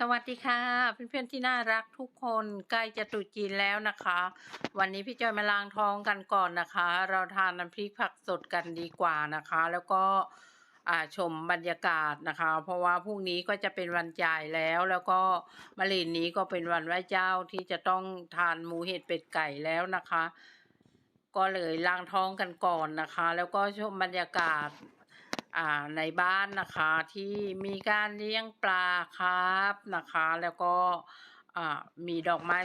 สวัสดีค่ะเพื่อนๆที่น่ารักทุกคนใกล้จะตรุษจีนแล้วนะคะ วันนี้พี่จอยมาล้างท้องกันก่อนนะคะ เราทานน้ำพริกผักสดกันดีกว่านะคะ แล้วก็ชมบรรยากาศนะคะ เพราะว่าพรุ่งนี้ก็จะเป็นวันจ่ายแล้วแล้วก็มะรืนนี้ก็เป็นวันไหว้เจ้าที่จะต้องทานหมูเห็ดเป็ดไก่แล้วนะคะ ก็เลยล้างท้องกันก่อนนะคะ แล้วก็ชมบรรยากาศ อ่าในบ้านนะคะที่มีการเลี้ยงปลาครับนะคะ แล้วก็มีดอกไม้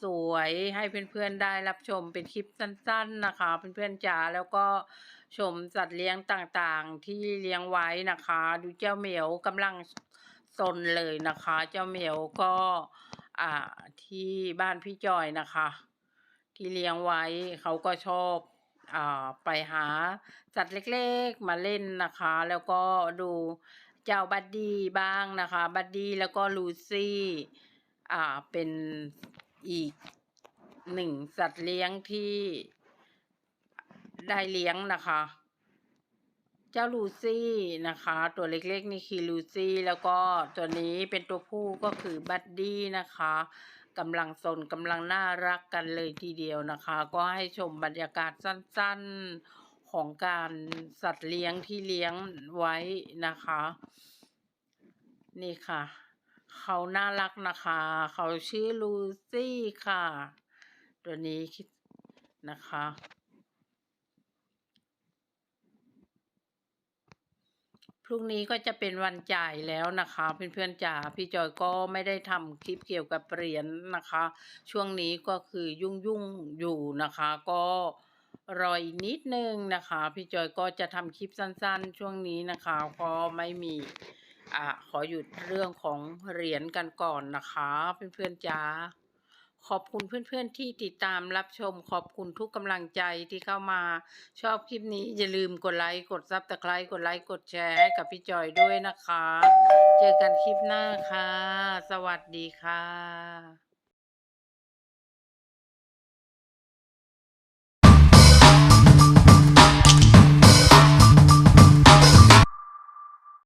สวยๆให้เพื่อนๆได้รับชมเป็นคลิปสั้น ๆนะคะ เพื่อนๆจ๋าแล้วก็ชมสัตว์เลี้ยงต่างๆที่เลี้ยงไว้นะคะ ดูเจ้าเหมียวกำลังซนเลยนะคะ เจ้าเหมียวก็ที่บ้านพี่จอยนะคะ ที่เลี้ยงไว้เขาก็ชอบ ไปหาสัตว์เล็กๆมาเล่นนะคะ แล้วก็ดูเจ้าบัดดี้บ้างนะคะ บัดดี้แล้วก็ลูซี่อ่าเป็นอีกหนึ่งสัตว์เลี้ยงที่ได้เลี้ยงนะคะ เจ้าลูซี่นะคะ ตัวเล็กๆนี่คือลูซี่แล้วก็ตัวนี้เป็นตัวผู้ก็คือบัดดี้นะคะ กำลังสนกำลังน่ารักกันเลยทีเดียวนะคะ ก็ให้ชมบรรยากาศสั้นๆของการสัตว์เลี้ยงที่เลี้ยงไว้นะคะ นี่ค่ะ เขาน่ารักนะคะ เขาชื่อลูซี่ค่ะ ตัวนี้คิดนะคะ รุ่งนี้ก็จะเป็นวันจ่ายแล้วนะคะเพื่อนๆจ๋าพี่จอยก็ไม่ได้ทำคลิปเกี่ยวกับเหรียญนะคะ ช่วงนี้ก็คือยุ่งๆอยู่นะคะ ก็รออีกนิดนึงนะคะ พี่จอยก็จะทำคลิปสั้นๆ ช่วงนี้นะคะเพราะไม่มีอ่าขอหยุดเรื่องของเหรียญกันก่อนนะคะ เพื่อนๆจ๋า ขอบคุณเพื่อนๆที่ติดตามรับชม ขอบคุณทุกกำลังใจที่เข้ามา ชอบคลิปนี้อย่าลืมกดไลค์ กดซับสไครต์กดไลค์ กดแชร์ให้กับพี่จอยด้วยนะคะ เจอกันคลิปหน้าค่ะ สวัสดีค่ะ